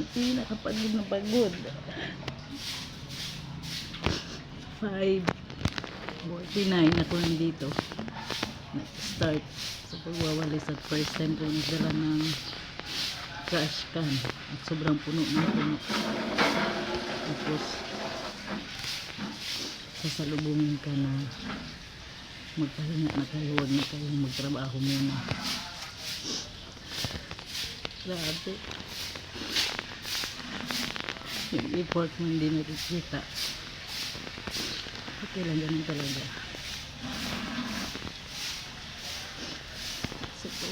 sobrang pinakapagod na pagod. 5.49 ako nandito. Nag-start sa pagwawalis at first time ko nagdala ng trash can. At sobrang puno na puno. Tapos, sasalubungin ka na magpahinga na kayo, huwag na kayong magtrabaho muna. Grabe. Yung effort mo hindi nakikita. Okay lang, ganun talaga. Sige.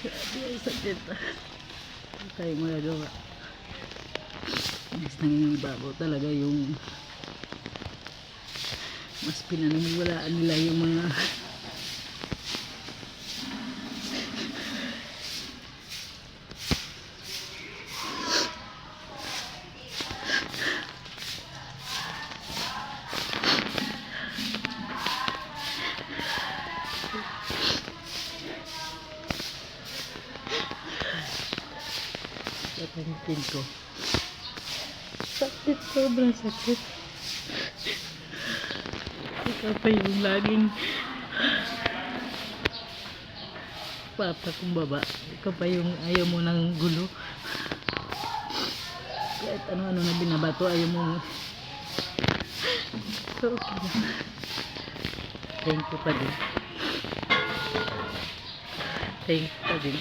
Grabe ang sakit. Hindi tayo magagawa. Mas nangingibabaw talaga yung mas pinaniniwalaan nila yung mga Tatangkin ko. Sakit, sobrang sakit. Ikaw pa yung laging papa kong baba. Ikaw pa yung ayaw mo ng gulo. Kahit ano-ano na binabato, ayaw mo. So, okay. Thank you pa din. Thank you pa din.